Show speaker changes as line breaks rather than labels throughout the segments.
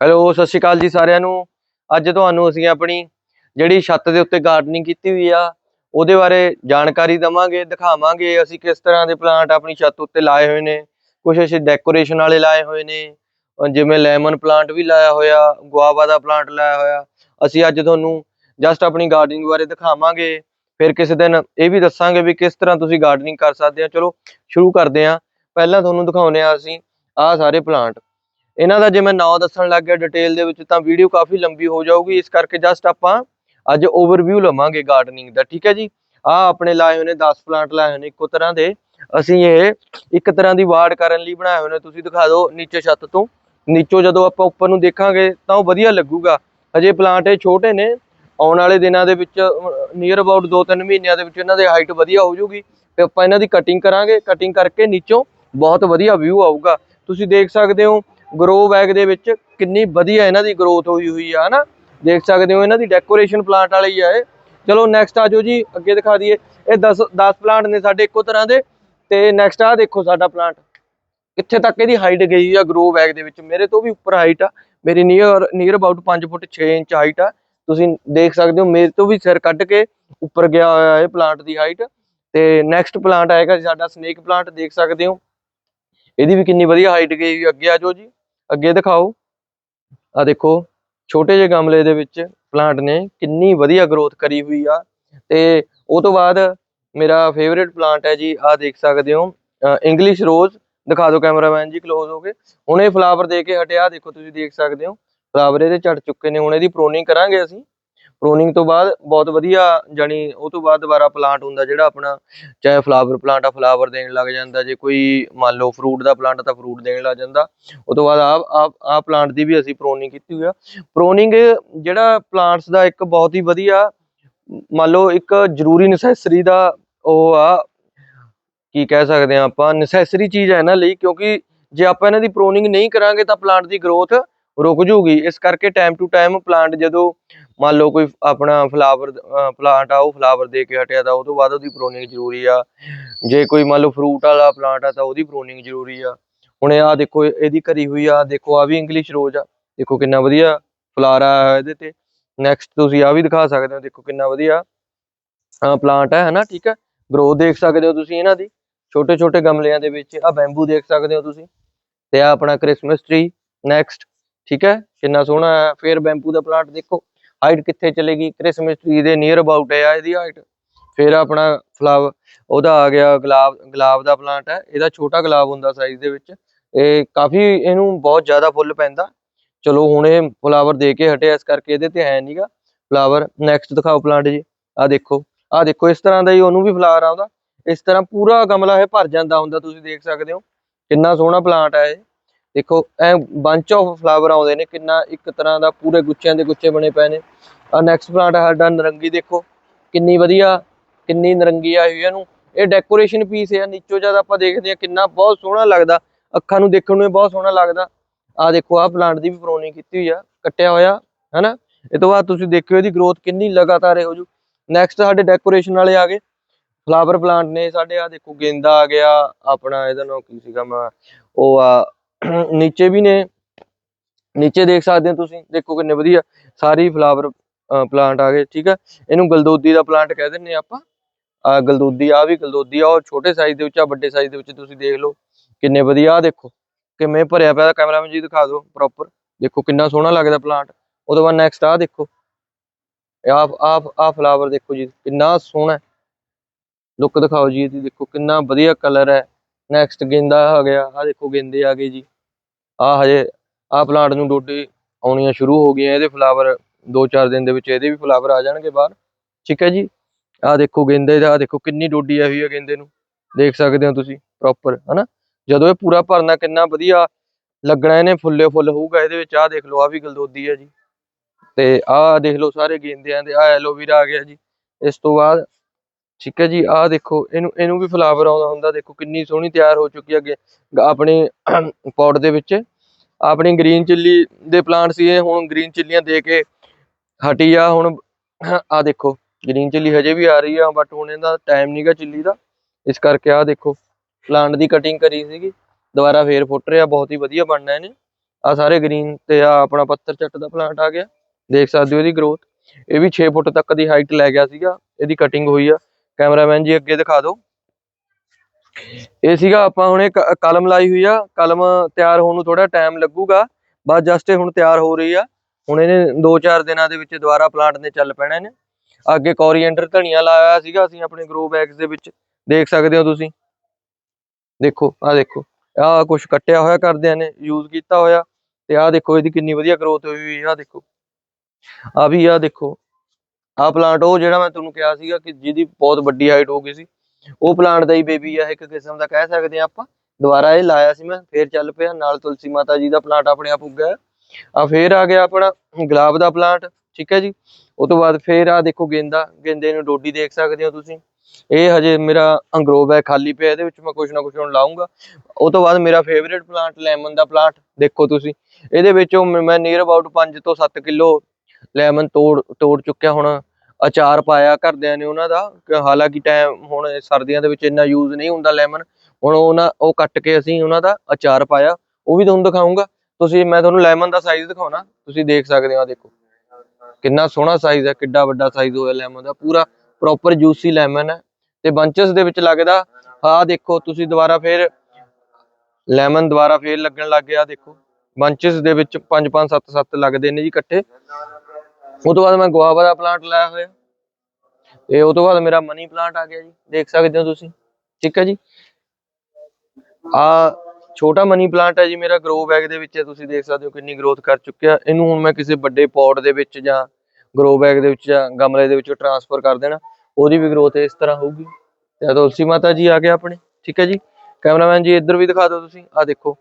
Hello ਸਤਿ ਸ਼੍ਰੀ ਅਕਾਲ ਜੀ ਸਾਰਿਆਂ ਨੂੰ। ਅੱਜ ਤੁਹਾਨੂੰ ਅਸੀਂ ਆਪਣੀ ਜਿਹੜੀ ਛੱਤ ਦੇ ਉੱਤੇ ਗਾਰਡਨਿੰਗ ਕੀਤੀ ਹੋਈ ਆ, ਉਹਦੇ ਬਾਰੇ ਜਾਣਕਾਰੀ ਦਵਾਂਗੇ, ਦਿਖਾਵਾਂਗੇ ਅਸੀਂ ਕਿਸ ਤਰ੍ਹਾਂ ਦੇ ਪਲਾਂਟ ਆਪਣੀ ਛੱਤ ਉੱਤੇ ਲਾਏ ਹੋਏ ਨੇ। ਕੁਝ ਅਸੀਂ ਡੈਕੋਰੇਸ਼ਨ ਵਾਲੇ ਲਾਏ ਹੋਏ ਨੇ ਜਿਵੇਂ ਲੈਮਨ ਪਲਾਂਟ ਵੀ ਲਾਇਆ ਹੋਇਆ ਗੁਆਵਾ ਦਾ ਪਲਾਂਟ ਲਾਇਆ ਹੋਇਆ। ਅਸੀਂ ਅੱਜ ਤੁਹਾਨੂੰ ਜਸਟ ਆਪਣੀ ਗਾਰਡਨਿੰਗ ਬਾਰੇ ਦਿਖਾਵਾਂਗੇ। ਫਿਰ ਕਿਸੇ ਦਿਨ ਇਹ ਵੀ ਦੱਸਾਂਗੇ ਵੀ ਕਿਸ ਤਰ੍ਹਾਂ ਤੁਸੀਂ ਗਾਰਡਨਿੰਗ ਕਰ ਸਕਦੇ ਆ ਚਲੋ, ਸ਼ੁਰੂ ਕਰਦੇ ਆ ਪਹਿਲਾਂ ਤੁਹਾਨੂੰ ਦਿਖਾਉਨੇ ਆ ਅਸੀਂ ਆਹ ਸਾਰੇ ਪਲਾਂਟ ਇਹਨਾਂ ਦਾ ਜੇ ਮੈਂ ਨਾਂ ਦੱਸਣ ਲੱਗ ਗਿਆ ਡਿਟੇਲ ਦੇ ਵਿੱਚ, ਤਾਂ ਵੀਡੀਓ ਕਾਫੀ ਲੰਬੀ ਹੋ ਜਾਊਗੀ। ਇਸ ਕਰਕੇ ਜਸਟ ਆਪਾਂ ਅੱਜ ਓਵਰਵਿਊ ਲਵਾਂਗੇ ਗਾਰਡਨਿੰਗ ਦਾ, ਠੀਕ ਹੈ ਜੀ? ਆਹ ਆਪਣੇ ਲਾਏ ਹੋਏ ਨੇ 10 ਪਲਾਂਟ ਲਾਏ ਹੋਏ ਨੇ ਇੱਕੋ ਤਰ੍ਹਾਂ ਦੇ। ਅਸੀਂ ਇਹ ਇੱਕ ਤਰ੍ਹਾਂ ਦੀ ਵਾਰਡ ਕਰਨ ਲਈ ਬਣਾਏ ਹੋਏ ਨੇ। ਤੁਸੀਂ ਦਿਖਾ ਦਿਓ ਨੀਚੇ ਛੱਤ ਤੋਂ। ਨੀਚੋਂ ਜਦੋਂ ਆਪਾਂ ਉੱਪਰ ਨੂੰ ਦੇਖਾਂਗੇ, ਤਾਂ ਉਹ ਵਧੀਆ ਲੱਗੂਗਾ। ਹਜੇ ਪਲਾਂਟ ਇਹ ਛੋਟੇ ਨੇ। ਆਉਣ ਵਾਲੇ ਦਿਨਾਂ ਦੇ ਵਿੱਚ ਨੀਅਰ ਅਬਾਊਟ 2-3 ਮਹੀਨਿਆਂ ਦੇ ਵਿੱਚ ਇਹਨਾਂ ਦੀ ਹਾਈਟ ਵਧੀਆ ਹੋ ਜਾਊਗੀ। ਤੇ ਆਪਾਂ ਇਹਨਾਂ ਦੀ ਕਟਿੰਗ ਕਰਾਂਗੇ। ਕਟਿੰਗ ਕਰਕੇ ਨੀਚੋਂ ਬਹੁਤ ਵਧੀਆ ਵਿਊ ਆਊਗਾ। ਤੁਸੀਂ ਦੇਖ ਸਕਦੇ ਹੋ ਗਰੋ ਬੈਗ ਦੇ ਵਿੱਚ ਕਿੰਨੀ ਵਧੀਆ ਇਹਨਾਂ ਦੀ ਗਰੋਥ ਹੋਈ ਹੋਈ ਆ, ਹਨਾ? ਦੇਖ ਸਕਦੇ ਹੋ ਇਹਨਾਂ ਦੀ ਡੈਕੋਰੇਸ਼ਨ ਪਲਾਂਟ ਵਾਲੇ ਹੀ ਆ ਇਹ। ਚਲੋ ਨੈਕਸਟ ਆਜੋ ਜੀ, ਅੱਗੇ ਦਿਖਾ ਦਈਏ। ਇਹ 10 10 ਪਲਾਂਟ ਨੇ ਸਾਡੇ ਇੱਕੋ ਤਰ੍ਹਾਂ ਦੇ। ਤੇ ਨੈਕਸਟ ਆ ਦੇਖੋ ਸਾਡਾ ਪਲਾਂਟ ਕਿੱਥੇ ਤੱਕ ਇਹਦੀ ਹਾਈਟ ਗਈ ਆ ਗਰੋ ਬੈਗ ਦੇ ਵਿੱਚ। ਮੇਰੇ ਤੋਂ ਵੀ ਉੱਪਰ ਹਾਈਟ ਆ। ਮੇਰੀ near near about 5 foot 6 inch height ਆ। ਤੁਸੀਂ ਦੇਖ ਸਕਦੇ ਹੋ, ਮੇਰੇ ਤੋਂ ਵੀ ਸਿਰ ਕੱਢ ਕੇ ਉੱਪਰ ਗਿਆ ਹੋਇਆ ਇਹ ਪਲਾਂਟ ਦੀ ਹਾਈਟ ਤੇ ਨੈਕਸਟ ਪਲਾਂਟ ਆਏਗਾ ਜੀ, ਸਾਡਾ ਸਨੇਕ ਪਲਾਂਟ ਦੇਖ ਸਕਦੇ ਹੋ। ਇਹਦੀ ਵੀ ਕਿੰਨੀ ਵਧੀਆ ਹਾਈਟ ਗਈ ਹੋਈ ਅੱਗੇ ਆ ਜਾਓ ਜੀ। ਅੱਗੇ ਦਿਖਾਓ। ਆ ਦੇਖੋ, ਛੋਟੇ ਜਿਹੇ ਗਮਲੇ ਦੇ ਵਿੱਚ ਪਲਾਂਟ ਨੇ ਕਿੰਨੀ ਵਧੀਆ ਗਰੋਥ ਕਰੀ ਹੋਈ ਆ। ਤੇ ਉਹ ਤੋਂ ਬਾਅਦ ਮੇਰਾ ਫੇਵਰੇਟ ਪਲਾਂਟ ਹੈ ਜੀ ਆ ਦੇਖ ਸਕਦੇ ਹੋ। ਇੰਗਲਿਸ਼ ਰੋਜ਼ ਦਿਖਾ ਦਿਓ ਕੈਮਰਾਮੈਨ ਜੀ ক্লোਜ਼ ਹੋ ਕੇ। ਹੁਣ ਇਹ ਫਲਾਵਰ ਦੇ ਕੇ ਹਟਿਆ, ਦੇਖੋ ਤੁਸੀਂ ਦੇਖ ਸਕਦੇ ਹੋ। ਫਲਾਵਰ ਇਹਦੇ ਝੜ ਚੁੱਕੇ ਨੇ, ਹੁਣ ਇਹਦੀ ਪ੍ਰੋਨਿੰਗ ਕਰਾਂਗੇ ਅਸੀਂ। ਪ੍ਰੋਨਿੰਗ ਤੋਂ ਬਾਅਦ ਬਹੁਤ ਵਧੀਆ ਜਾਨੀ ਉਹ ਤੋਂ ਬਾਅਦ ਦੁਬਾਰਾ ਪਲਾਂਟ ਹੁੰਦਾ ਜਿਹੜਾ ਆਪਣਾ, ਚਾਹੇ ਫਲਾਵਰ ਪਲਾਂਟ ਆ ਫਲਾਵਰ ਦੇਣ ਲੱਗ ਜਾਂਦਾ, ਜੇ ਕੋਈ ਮੰਨ ਲਓ ਫਰੂਟ ਦਾ ਪਲਾਂਟ ਤਾਂ ਫਰੂਟ ਦੇਣ ਲੱਗ ਜਾਂਦਾ। ਉਹ ਤੋਂ ਬਾਅਦ ਆ ਆ ਪਲਾਂਟ ਦੀ ਵੀ ਅਸੀਂ ਪ੍ਰੋਨਿੰਗ ਕੀਤੀ ਹੋਈ ਆ। ਪ੍ਰੋਨਿੰਗ ਜਿਹੜਾ ਪਲਾਂਟਸ ਦਾ ਇੱਕ ਬਹੁਤ ਹੀ ਵਧੀਆ, ਮੰਨ ਲਓ ਇੱਕ ਜ਼ਰੂਰੀ ਨੈਸੈਸਰੀ ਦਾ ਉਹ ਆ, ਕੀ ਕਹਿ ਸਕਦੇ ਆ ਆਪਾਂ ਨੈਸੈਸਰੀ ਚੀਜ਼ ਹੈ ਇਹਨਾਂ ਲਈ, ਕਿਉਂਕਿ ਜੇ ਆਪਾਂ ਇਹਨਾਂ ਦੀ ਪ੍ਰੋਨਿੰਗ ਨਹੀਂ ਕਰਾਂਗੇ ਤਾਂ ਪਲਾਂਟ ਦੀ ਗਰੋਥ ਰੁਕ ਜੂਗੀ। ਇਸ ਕਰਕੇ ਟਾਈਮ ਟੂ ਟਾਈਮ ਪਲਾਂਟ ਜਦੋਂ ਮੰਨ ਲਓ ਕੋਈ ਆਪਣਾ ਫਲਾਵਰ ਪਲਾਂਟ ਆ, ਉਹ ਫਲਾਵਰ ਦੇ ਕੇ ਹਟਿਆ ਤਾਂ ਉਹ ਤੋਂ ਬਾਅਦ ਉਹਦੀ ਪ੍ਰੋਨਿੰਗ ਜ਼ਰੂਰੀ ਆ। ਜੇ ਕੋਈ ਮੰਨ ਲਓ ਫਰੂਟ ਵਾਲਾ ਪਲਾਂਟ ਆ ਤਾਂ ਉਹਦੀ ਪ੍ਰੋਨਿੰਗ ਜ਼ਰੂਰੀ ਆ। ਹੁਣ ਇਹ ਆ ਦੇਖੋ, ਇਹਦੀ ਕਰੀ ਹੋਈ ਆ, ਦੇਖੋ ਆ ਵੀ ਇੰਗਲਿਸ਼ ਰੋਜ਼ ਆ। ਦੇਖੋ ਕਿੰਨਾ ਵਧੀਆ ਫਲਾਰ ਆ ਇਹਦੇ ਤੇ। ਨੈਕਸਟ ਤੁਸੀਂ ਆ ਵੀ ਦਿਖਾ ਸਕਦੇ ਹੋ, ਦੇਖੋ ਕਿੰਨਾ ਵਧੀਆ ਪਲਾਂਟ ਹੈ ਹਨਾ, ਠੀਕ ਹੈ ਗਰੋਥ ਦੇਖ ਸਕਦੇ ਹੋ ਤੁਸੀਂ ਇਹਨਾਂ ਦੀ। ਛੋਟੇ ਛੋਟੇ ਗਮਲਿਆਂ ਦੇ ਵਿੱਚ ਆ ਬੈਂਬੂ ਦੇਖ ਸਕਦੇ ਹੋ ਤੁਸੀਂ। ਤੇ ਆ ਆਪਣਾ ਕ੍ਰਿਸਮਸ ਟ੍ਰੀ ਨੈਕਸਟ ਠੀਕ ਹੈ? ਕਿੰਨਾ ਸੋਹਣਾ ਹੈ। ਫਿਰ ਬੈਂਪੂ ਦਾ ਪਲਾਂਟ ਦੇਖੋ। ਹਾਈਟ ਕਿੱਥੇ ਚਲੇਗੀ? ਕ੍ਰਿਸਮਸ ਟਰੀ ਦੇ ਨੀਅਰ ਅਬਾਊਟ ਹੈ ਇਹਦੀ ਹਾਈਟ। ਫਿਰ ਆਪਣਾ ਫਲਾਵ, ਉਹਦਾ ਆ ਗਿਆ ਗੁਲਾਬ ਗੁਲਾਬ ਦਾ ਪਲਾਂਟ ਹੈ। ਇਹਦਾ ਛੋਟਾ ਗੁਲਾਬ ਹੁੰਦਾ ਸਾਈਜ਼ ਦੇ ਵਿੱਚ। ਇਹ ਕਾਫੀ ਇਹਨੂੰ ਬਹੁਤ ਜ਼ਿਆਦਾ ਫੁੱਲ ਪੈਂਦਾ। ਚਲੋ ਹੁਣ ਇਹ ਫਲਾਵਰ ਦੇ ਕੇ ਹਟਿਆ, ਇਸ ਕਰਕੇ ਇਹਦੇ ਤੇ ਹੈ ਨਹੀਂਗਾ ਫਲਾਵਰ ਨੈਕਸਟ ਦਿਖਾਓ ਪਲਾਂਟ ਜੀ। ਆ ਦੇਖੋ। ਆ ਦੇਖੋ, ਇਸ ਤਰ੍ਹਾਂ ਦਾ ਹੀ ਉਹਨੂੰ ਵੀ ਫਲਾਵਰ ਆਉਂਦਾ। ਇਸ ਤਰ੍ਹਾਂ ਪੂਰਾ ਗਮਲਾ ਇਹ ਭਰ ਜਾਂਦਾ ਹੁੰਦਾ, ਤੁਸੀਂ ਦੇਖ ਸਕਦੇ ਹੋ। ਕਿੰਨਾ ਸੋਹਣਾ ਪਲਾਂਟ ਹੈ ਇਹ। ਦੇਖੋ, ਐ ਬੰਚ ਆਫ ਫਲਾਵਰ ਆਉਂਦੇ ਨੇ, ਕਿੰਨਾ ਇੱਕ ਤਰ੍ਹਾਂ ਦਾ ਪੂਰੇ ਗੁੱਛਿਆਂ ਦੇ ਗੁੱਛੇ ਬਣੇ ਪਏ ਨੇ। ਆ ਨੈਕਸਟ ਪਲਾਂਟ ਸਾਡਾ ਨਰੰਗੀ, ਦੇਖੋ, ਕਿੰਨੀ ਵਧੀਆ, ਕਿੰਨੀ ਨਰੰਗੀ ਆਈ ਹੋਈ ਹੈ ਇਹਨੂੰ। ਇਹ ਡੈਕੋਰੇਸ਼ਨ ਪੀਸ ਹੈ ਨੀਚੋਂ ਜਦ ਆਪਾਂ ਦੇਖਦੇ ਹਾਂ ਕਿੰਨਾ ਬਹੁਤ ਸੋਹਣਾ ਲੱਗਦਾ। ਅੱਖਾਂ ਨੂੰ ਦੇਖਣ ਨੂੰ ਬਹੁਤ ਸੋਹਣਾ ਲੱਗਦਾ। ਆ ਦੇਖੋ ਆ ਪਲਾਂਟ ਦੀ ਵੀ ਪ੍ਰੋਨਿੰਗ ਕੀਤੀ ਹੋਈ ਆ, ਕੱਟਿਆ ਹੋਇਆ, ਹੈਨਾ? ਇਹ ਤੋਂ ਬਾਅਦ ਤੁਸੀਂ ਦੇਖਿਓ ਇਹਦੀ ਗਰੋਥ ਕਿੰਨੀ ਲਗਾਤਾਰ ਹੋ ਜੂ ਨੈਕਸਟ ਸਾਡੇ ਡੈਕੋਰੇਸ਼ਨ ਵਾਲੇ ਆ ਗਏ। ਫਲਾਵਰ ਪਲਾਂਟ ਨੇ ਸਾਡੇ ਆ ਦੇਖੋ, ਗੇਂਦਾ ਆ ਗਿਆ, ਆਪਣਾ ਇਹਦਾ ਨਾਮ ਕੀ ਸੀਗਾ ਮੈਂ, ਉਹ ਆ ਨੀਚੇ ਵੀ ਨੇ। ਨੀਚੇ ਦੇਖ ਸਕਦੇ ਹੋ ਤੁਸੀਂ। ਦੇਖੋ ਕਿੰਨੇ ਵਧੀਆ ਸਾਰੀ ਫਲਾਵਰ ਪਲਾਂਟ ਆ ਗਏ, ਠੀਕ ਹੈ ਇਹਨੂੰ ਗਲਦੋਦੀ ਦਾ ਪਲਾਂਟ ਕਹਿ ਦਿੰਨੇ ਆਪਾਂ। ਆ ਗਲਦੋਦੀ, ਆ ਵੀ ਗਲਦੋਦੀ ਆ, ਉਹ ਛੋਟੇ ਸਾਈਜ਼ ਦੇ ਵਿੱਚ ਆ, ਵੱਡੇ ਸਾਈਜ਼ ਦੇ ਵਿੱਚ ਤੁਸੀਂ ਦੇਖ ਲਓ। ਕਿੰਨੇ ਵਧੀਆ ਆ ਦੇਖੋ, ਕਿਵੇਂ ਭਰਿਆ ਪਿਆ ਕੈਮਰਾਮੈਨ ਜੀ ਦਿਖਾ ਦਿਓ ਪ੍ਰੋਪਰ ਦੇਖੋ ਕਿੰਨਾ ਸੋਹਣਾ ਲੱਗਦਾ ਪਲਾਂਟ ਉਹਦੇ ਬਾਅਦ ਨੈਕਸਟ ਆ ਦੇਖੋ। ਆ ਆ ਆ ਫਲਾਵਰ ਦੇਖੋ ਜੀ, ਕਿੰਨਾ ਸੋਹਣਾ। ਲੁੱਕ ਦਿਖਾਓ ਜੀ ਇਹਦੀ, ਦੇਖੋ ਕਿੰਨਾ ਵਧੀਆ ਕਲਰ ਹੈ। ਨੈਕਸਟ ਗੇਂਦਾ ਆ ਗਿਆ। ਆ ਦੇਖੋ ਗੇਂਦੇ ਆ ਗਏ ਜੀ। ਆ ਹਜੇ ਆ ਪਲਾਂਟ ਨੂੰ ਡੋਡੇ ਆਉਣੀਆਂ ਸ਼ੁਰੂ ਹੋ ਗਈਆਂ। ਇਹਦੇ ਫਲਾਵਰ 2-4 ਦਿਨ ਦੇ ਵਿੱਚ ਇਹਦੇ ਵੀ ਫਲਾਵਰ ਆ ਜਾਣਗੇ ਬਾਹਰ। ਠੀਕ ਹੈ ਜੀ? ਆ ਦੇਖੋ ਗੇਂਦੇ ਦਾ ਦੇਖੋ ਕਿੰਨੀ ਡੋਡੀ ਆਈ ਹੋਈ ਹੈ ਗੇਂਦੇ ਨੂੰ। ਦੇਖ ਸਕਦੇ ਹੋ ਤੁਸੀਂ ਪ੍ਰੋਪਰ ਹਨਾ? ਜਦੋਂ ਇਹ ਪੂਰਾ ਭਰਨਾ ਕਿੰਨਾ ਵਧੀਆ ਲੱਗਣਾ ਇਹਨੇ, ਫੁੱਲੇ ਫੁੱਲ ਹੋਊਗਾ ਇਹਦੇ ਵਿੱਚ। ਆ ਦੇਖ ਲਓ ਆ ਵੀ ਗਲਦੋਦੀ ਹੈ ਜੀ। ਤੇ ਆਹ ਦੇਖ ਲਓ ਸਾਰੇ ਗੇਂਦਿਆਂ ਦੇ ਆ ਐਲੋਵੀਰਾ ਆ ਗਿਆ ਜੀ। ਇਸ ਤੋਂ ਬਾਅਦ ਠੀਕ ਹੈ ਜੀ, ਆਹ ਦੇਖੋ, ਇਹਨੂੰ ਇਹਨੂੰ ਵੀ ਫਲਾਵਰ ਆਉਂਦਾ ਹੁੰਦਾ, ਦੇਖੋ ਕਿੰਨੀ ਸੋਹਣੀ ਤਿਆਰ ਹੋ ਚੁੱਕੀ ਹੈ ਅੱਗੇ ਆਪਣੇ ਪੌਟ ਦੇ ਵਿੱਚ। ਆਪਣੀ ਗ੍ਰੀਨ ਚਿੱਲੀ ਦੇ ਪਲਾਂਟ ਸੀ ਇਹ ਹੁਣ ਗ੍ਰੀਨ ਚਿੱਲੀਆਂ ਦੇ ਕੇ ਹਟੀ ਆ, ਹੁਣ ਆ ਦੇਖੋ ਗ੍ਰੀਨ ਚਿੱਲੀ ਹਜੇ ਵੀ ਆ ਰਹੀ ਆ ਬਟ ਹੁਣ ਇਹਦਾ ਟਾਈਮ ਨਹੀਂਗਾ ਚਿੱਲੀ ਦਾ। ਇਸ ਕਰਕੇ ਆ ਦੇਖੋ ਪਲਾਂਟ ਦੀ ਕਟਿੰਗ ਕਰੀ ਸੀਗੀ, ਦੁਬਾਰਾ ਫੇਰ ਫੁੱਟ ਰਿਹਾ, ਬਹੁਤ ਹੀ ਵਧੀਆ ਬਣਨਾ ਇਹਨੇ। ਆ ਸਾਰੇ ਗ੍ਰੀਨ ਤੇ ਆ ਆਪਣਾ ਪੱਤਰ ਚੱਟ ਦਾ ਪਲਾਂਟ ਆ ਗਿਆ, ਦੇਖ ਸਕਦੇ ਹੋ ਇਹਦੀ ਗਰੋਥ ਇਹ ਵੀ 6 ਫੁੱਟ ਤੱਕ ਦੀ ਹਾਈਟ ਲੈ ਗਿਆ ਸੀਗਾ, ਇਹਦੀ ਕਟਿੰਗ ਹੋਈ ਆ। ਕੈਮਰਾਮੈਨ ਜੀ, ਅੱਗੇ ਦਿਖਾ ਦਿਓ। ਇਹ ਸੀਗਾ, ਆਪਾਂ ਹੁਣੇ ਕ- ਕਲਮ ਲਾਈ ਹੋਈ ਆ। ਕਲਮ ਤਿਆਰ ਹੋਣ ਨੂੰ ਥੋੜਾ ਟਾਈਮ ਲੱਗੂਗਾ। ਬਸ ਜਸਟ ਹੁਣ ਤਿਆਰ ਹੋ ਰਹੀ ਆ। ਹੁਣ ਇਹਨੇ 2-4 ਦਿਨਾਂ ਦੇ ਵਿੱਚ ਦੁਬਾਰਾ ਪਲਾਂਟ ਨੇ ਚੱਲ ਪੈਣਾ ਨੇ ਅੱਗੇ ਕੋਰੀਐਂਡਰ ਧਨੀਆ ਲਾਇਆ ਹੋਇਆ ਸੀਗਾ, ਅਸੀਂ ਆਪਣੇ ਗਰੋ ਬੈਗਸ ਦੇ ਵਿੱਚ। ਦੇਖ ਸਕਦੇ ਹੋ ਤੁਸੀਂ। ਦੇਖੋ ਆ ਦੇਖੋ। ਆ ਕੁਝ ਕੱਟਿਆ ਹੋਇਆ ਕਰਦਿਆਂ ਨੇ ਯੂਜ਼ ਕੀਤਾ ਹੋਇਆ। ਤੇ ਆ ਦੇਖੋ, ਇਹਦੀ ਕਿੰਨੀ ਵਧੀਆ ਗਰੋਥ ਹੋਈ ਹੋਈ ਆ ਦੇਖੋ। ਆ ਵੀ ਆ ਦੇਖੋ। ਆ ਪਲਾਂਟ ਉਹ ਜਿਹੜਾ ਮੈਂ ਤੁਹਾਨੂੰ ਕਿਹਾ ਸੀਗਾ ਕਿ ਜਿਹਦੀ ਬਹੁਤ ਵੱਡੀ ਹਾਈਟ ਹੋ ਗਈ ਸੀ, ਉਹ ਪਲਾਂਟ ਦਾ ਹੀ ਬੇਬੀ ਆ, ਇੱਕ ਕਿਸਮ ਦਾ ਕਹਿ ਸਕਦੇ ਆ ਆਪਾਂ। ਦੁਬਾਰਾ ਇਹ ਲਾਇਆ ਸੀ ਮੈਂ, ਫੇਰ ਚੱਲ ਪਿਆ, ਨਾਲ ਤੁਲਸੀ ਮਾਤਾ ਜੀ ਦਾ ਪਲਾਂਟ ਆਪਣੇ ਆਪ ਉੱਗਿਆ। ਆ ਫੇਰ ਆ ਗਿਆ ਆਪਣਾ ਗੁਲਾਬ ਦਾ ਪਲਾਂਟ ਠੀਕ ਹੈ ਜੀ? ਉਹ ਤੋਂ ਬਾਅਦ ਫੇਰ ਆ ਦੇਖੋ ਗੇਂਦਾ, ਗੇਂਦੇ ਨੂੰ ਡੋਡੀ ਦੇਖ ਸਕਦੇ ਹੋ ਤੁਸੀਂ। ਇਹ ਹਜੇ ਮੇਰਾ ਅੰਗਰੋ ਹੈ, ਖਾਲੀ ਪਿਆ, ਇਹਦੇ ਵਿੱਚ ਮੈਂ ਕੁਝ ਨਾ ਕੁਝ ਹੁਣ ਲਾਉਂਗਾ ਉਹ ਤੋਂ ਬਾਅਦ ਮੇਰਾ ਫੇਵਰੇਟ ਪਲਾਂਟ ਲੈਮਨ ਦਾ ਪਲਾਂਟ ਦੇਖੋ ਤੁਸੀਂ। ਇਹਦੇ ਵਿੱਚੋਂ ਮੈਂ ਨੀਅਰ ਅਬਾਊਟ 5 ਤੋਂ 7 ਕਿਲੋ ਲੈਮਨ ਤੋੜ ਤੋੜ ਚੁੱਕਿਆ ਹੁਣ। ਅਚਾਰ ਪਾਇਆ ਘਰਦਿਆਂ ਨੇ ਉਹਨਾਂ ਦਾ ਹਾਲਾਂਕਿ ਟਾਈਮ ਹੁਣ ਸਰਦੀਆਂ ਦੇ ਵਿੱਚ ਇੰਨਾ ਯੂਜ਼ ਨਹੀਂ ਹੁੰਦਾ ਲੈਮਨ ਹੁਣ ਉਹਨਾਂ ਉਹ ਕੱਟ ਕੇ ਅਸੀਂ ਉਹਨਾਂ ਦਾ ਅਚਾਰ ਪਾਇਆ, ਉਹ ਵੀ ਤੁਹਾਨੂੰ ਦਿਖਾਉਂਗਾ ਤੁਸੀਂ, ਮੈਂ ਤੁਹਾਨੂੰ ਲੈਮਨ ਦਾ ਸਾਈਜ਼ ਦਿਖਾਉਣਾ, ਤੁਸੀਂ ਦੇਖ ਸਕਦੇ ਹੋ, ਆਹ ਦੇਖੋ। ਕਿੰਨਾ ਸੋਹਣਾ ਸਾਈਜ਼ ਹੈ, ਕਿੱਡਾ ਵੱਡਾ ਸਾਈਜ਼ ਹੋਇਆ ਲੈਮਨ ਦਾ, ਪੂਰਾ ਪ੍ਰੋਪਰ ਜੂਸੀ ਲੈਮਨ ਹੈ। ਤੇ ਬੰਚਸ ਦੇ ਵਿੱਚ ਲੱਗਦਾ, ਆਹ ਦੇਖੋ, ਤੁਸੀਂ ਦੁਬਾਰਾ ਫੇਰ ਲੈਮਨ ਦੁਬਾਰਾ ਫੇਰ ਲੱਗਣ ਲੱਗ ਗਿਆ ਦੇਖੋ। ਬੰਚਸ ਦੇ ਵਿੱਚ 5 5 7 7 ਲੱਗਦੇ ਨੇ ਜੀ ਇਕੱਠੇ। ਉਹ ਤੋਂ ਬਾਅਦ ਮੈਂ ਗੁਆਵਾ ਦਾ ਪਲਾਂਟ ਲਾਇਆ ਹੋਇਆ। ਤੇ ਉਹ ਤੋਂ ਬਾਅਦ ਮੇਰਾ ਮਨੀ ਪਲਾਂਟ ਆ ਗਿਆ ਜੀ। ਦੇਖ ਸਕਦੇ ਹੋ ਤੁਸੀਂ। ਠੀਕ ਹੈ ਜੀ? ਆ ਛੋਟਾ ਮਨੀ ਪਲਾਂਟ ਹੈ ਜੀ, ਮੇਰਾ ਗਰੋ ਬੈਗ ਦੇ ਵਿੱਚ। ਤੁਸੀਂ ਦੇਖ ਸਕਦੇ ਹੋ ਕਿੰਨੀ ਗਰੋਥ ਕਰ ਚੁੱਕਿਆ। ਇਹਨੂੰ ਹੁਣ ਮੈਂ ਕਿਸੇ ਵੱਡੇ ਪੌਟ ਦੇ ਵਿੱਚ ਜਾਂ ਗਰੋ ਬੈਗ ਦੇ ਵਿੱਚ ਜਾਂ ਗਮਲੇ ਦੇ ਵਿੱਚ ਟਰਾਂਸਫਰ ਕਰ ਦੇਣਾ। ਉਹਦੀ ਵੀ ਗਰੋਥ ਇਸ ਤਰ੍ਹਾਂ ਹੋਊਗੀ। ਤੇ ਤੁਲਸੀ ਮਾਤਾ ਜੀ ਆ ਗਏ ਆਪਣੇ। ਠੀਕ ਹੈ ਜੀ? ਕੈਮਰਾਮੈਨ ਜੀ, ਇੱਧਰ ਵੀ ਦਿਖਾ ਦਿਓ ਤੁਸੀਂ। ਆ ਦੇਖੋ।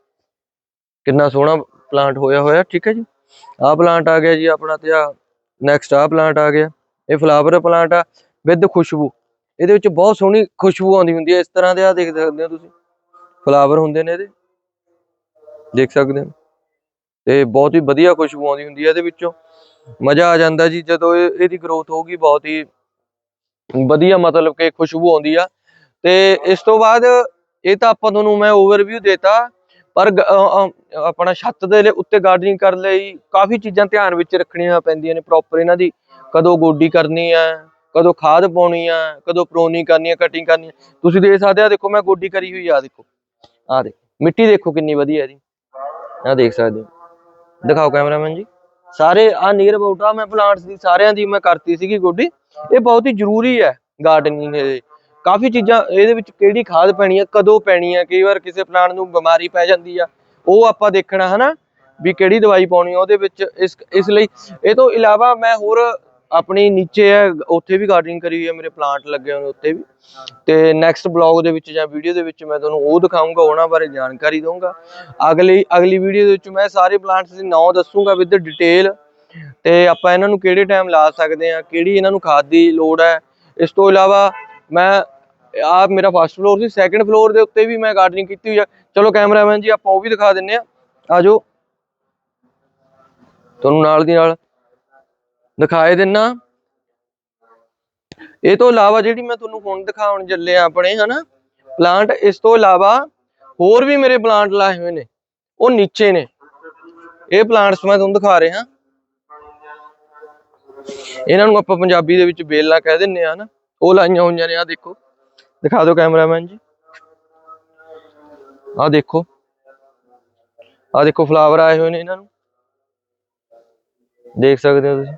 ਕਿੰਨਾ ਸੋਹਣਾ ਪਲਾਂਟ ਹੋਇਆ ਹੋਇਆ। ਠੀਕ ਹੈ ਜੀ? ਆਹ ਪਲਾਂਟ ਆ ਗਿਆ ਜੀ ਆਪਣਾ ਤੇ ਆ ਨੈਕਸਟ ਆਹ ਪਲਾਂਟ ਆ ਗਿਆ। ਇਹ ਫਲਾਵਰ ਪਲਾਂਟ ਆ ਵਿਦ ਖੁਸ਼ਬੂ। ਇਹਦੇ ਵਿੱਚ ਬਹੁਤ ਸੋਹਣੀ ਖੁਸ਼ਬੂ ਆਉਂਦੀ ਹੁੰਦੀ ਹੈ। ਇਸ ਤਰ੍ਹਾਂ ਦੇ ਆ ਦੇਖ ਸਕਦੇ ਹੋ ਤੁਸੀਂ। ਫਲਾਵਰ ਹੁੰਦੇ ਨੇ ਇਹਦੇ। ਦੇਖ ਸਕਦੇ ਹੋ। ਤੇ ਬਹੁਤ ਹੀ ਵਧੀਆ ਖੁਸ਼ਬੂ ਆਉਂਦੀ ਹੁੰਦੀ ਹੈ ਇਹਦੇ ਵਿੱਚੋਂ। ਮਜ਼ਾ ਆ ਜਾਂਦਾ ਜੀ। ਜਦੋਂ ਇਹ, ਇਹਦੀ ਗਰੋਥ ਹੋਊਗੀ, ਬਹੁਤ ਹੀ ਵਧੀਆ ਮਤਲਬ ਕਿ ਖੁਸ਼ਬੂ ਆਉਂਦੀ ਆ। ਤੇ ਇਸ ਤੋਂ ਬਾਅਦ ਇਹ ਤਾਂ ਆਪਾਂ ਤੁਹਾਨੂੰ ਮੈਂ ਓਵਰਵਿਊ ਦੇਤਾ। ਪਰ ਆਪਣਾ ਛੱਤ ਦੇ ਉੱਤੇ ਗਾਰਡਨਿੰਗ ਕਰਨ ਲਈ ਕਾਫੀ ਚੀਜ਼ਾਂ ਧਿਆਨ ਵਿੱਚ ਰੱਖਣੀਆਂ ਪੈਂਦੀਆਂ ਨੇ ਪ੍ਰੋਪਰ ਇਹਨਾਂ ਦੀ। ਕਦੋਂ ਗੋਡੀ ਕਰਨੀ ਆ, ਕਦੋਂ ਖਾਦ ਪਾਉਣੀ ਆ, ਕਦੋਂ ਪ੍ਰੋਨੀ ਕਰਨੀ ਆ ਕਟਿੰਗ ਕਰਨੀ ਆ। ਤੁਸੀਂ ਦੇਖ ਸਕਦੇ ਆ, ਦੇਖੋ ਮੈਂ ਗੋਡੀ ਕਰੀ ਹੋਈ ਆ ਦੇਖੋ। ਆ ਦੇਖੋ, ਮਿੱਟੀ ਦੇਖੋ ਕਿੰਨੀ ਵਧੀਆ ਇਹਦੀ। ਆ ਦੇਖ ਸਕਦੇ ਹੋ। ਦਿਖਾਓ ਕੈਮਰਾਮੈਨ ਜੀ। ਸਾਰੇ ਆ ਨੀਅਰ ਅਬਾਊਟ ਆ ਮੈਂ ਪਲਾਂਟਸ ਦੀ ਸਾਰਿਆਂ ਦੀ ਮੈਂ ਕਰਤੀ ਸੀਗੀ ਗੋਡੀ। ਇਹ ਬਹੁਤ ਹੀ ਜ਼ਰੂਰੀ ਹੈ ਗਾਰਡਨਿੰਗ ਦੇ ਕਾਫੀ ਚੀਜ਼ਾਂ ਇਹਦੇ ਵਿੱਚ ਕਿਹੜੀ ਖਾਦ ਪੈਣੀ ਹੈ ਕਦੋਂ ਪੈਣੀ ਹੈ ਕਈ ਵਾਰ ਕਿਸੇ ਪਲਾਂਟ ਨੂੰ ਬਿਮਾਰੀ ਪੈ ਜਾਂਦੀ ਆ, ਉਹ ਆਪਾਂ ਦੇਖਣਾ ਹਨਾ, ਵੀ ਕਿਹੜੀ ਦਵਾਈ ਪਾਉਣੀ ਆ, ਉਹਦੇ ਵਿੱਚ ਇਸ ਇਸ ਲਈ ਇਹ ਤੋਂ ਇਲਾਵਾ ਮੈਂ ਹੋਰ ਆਪਣੀ ਨੀਚੇ ਹੈ, ਉੱਥੇ ਵੀ ਗਾਰਡਨਿੰਗ ਕਰੀ ਹੋਈ ਹੈ ਮੇਰੇ ਪਲਾਂਟ ਲੱਗੇ ਹੋਏ ਨੇ ਉੱਥੇ ਵੀ, ਤੇ ਨੈਕਸਟ ਬਲੌਗ ਦੇ ਵਿੱਚ ਜਾਂ ਵੀਡੀਓ ਦੇ ਵਿੱਚ ਮੈਂ ਤੁਹਾਨੂੰ ਉਹ ਦਿਖਾਊਂਗਾ, ਉਹਨਾਂ ਬਾਰੇ ਜਾਣਕਾਰੀ ਦਊਂਗਾ। ਅਗਲੀ ਅਗਲੀ ਵੀਡੀਓ ਦੇ ਵਿੱਚ ਮੈਂ ਸਾਰੇ ਪਲਾਂਟਸ ਦੇ ਨਾਂ ਦੱਸੂਗਾ ਵਿਦ ਡਿਟੇਲ ਤੇ ਆਪਾਂ ਇਹਨਾਂ ਨੂੰ ਕਿਹੜੇ ਟਾਈਮ ਲਾ ਸਕਦੇ ਆ, ਕਿਹੜੀ ਇਹਨਾਂ ਨੂੰ ਖਾਦ ਦੀ ਲੋੜ ਹੈ, ਇਸ ਤੋਂ ਇਲਾਵਾ ਮੈਂ ਆ ਮੇਰਾ ਫਸਟ ਫਲੋਰ ਸੀ ਸੈਕੰਡ ਫਲੋਰ ਦੇ ਉੱਤੇ ਵੀ ਮੈਂ ਗਾਰਡਨਿੰਗ ਕੀਤੀ ਹੋਈ ਆ। ਚਲੋ ਕੈਮਰਾਮੈਨ ਜੀ, ਆਪਾਂ ਉਹ ਵੀ ਦਿਖਾ ਦਿੰਨੇ ਆ। ਆਜੋ। ਤੁਹਾਨੂੰ ਨਾਲ ਦੀ ਨਾਲ ਦਿਖਾਏ ਦਿੰਨਾ। ਇਹ ਤੋਂ ਇਲਾਵਾ ਜਿਹੜੀ ਮੈਂ ਤੁਹਾਨੂੰ ਹੁਣ ਦਿਖਾਉਣ ਚੱਲੇ ਆ ਆਪਣੇ, ਹਨਾ? ਪਲਾਂਟ ਇਸ ਤੋਂ ਇਲਾਵਾ ਹੋਰ ਵੀ ਮੇਰੇ ਪਲਾਂਟ ਲਾਏ ਹੋਏ ਨੇ। ਉਹ ਨੀਚੇ ਨੇ। ਇਹ ਪਲਾਂਟਸ ਮੈਂ ਤੁਹਾਨੂੰ ਦਿਖਾ ਰਿਹਾ। ਇਹਨਾਂ ਨੂੰ ਆਪਾਂ ਪੰਜਾਬੀ ਦੇ ਵਿੱਚ ਬੇਲਾਂ ਕਹਿ ਦਿੰਨੇ ਆ ਨਾ ਉਹ ਲਾਈਆਂ ਹੋਈਆਂ ਨੇ ਆ ਦੇਖੋ। ਦਿਖਾ ਦਿਓ ਕੈਮਰਾਮੈਨ ਜੀ। ਆ ਦੇਖੋ। ਆ ਦੇਖੋ, ਫਲਾਵਰ ਆਏ ਹੋਏ ਨੇ ਇਹਨਾਂ ਨੂੰ। ਦੇਖ ਸਕਦੇ ਹੋ ਤੁਸੀਂ।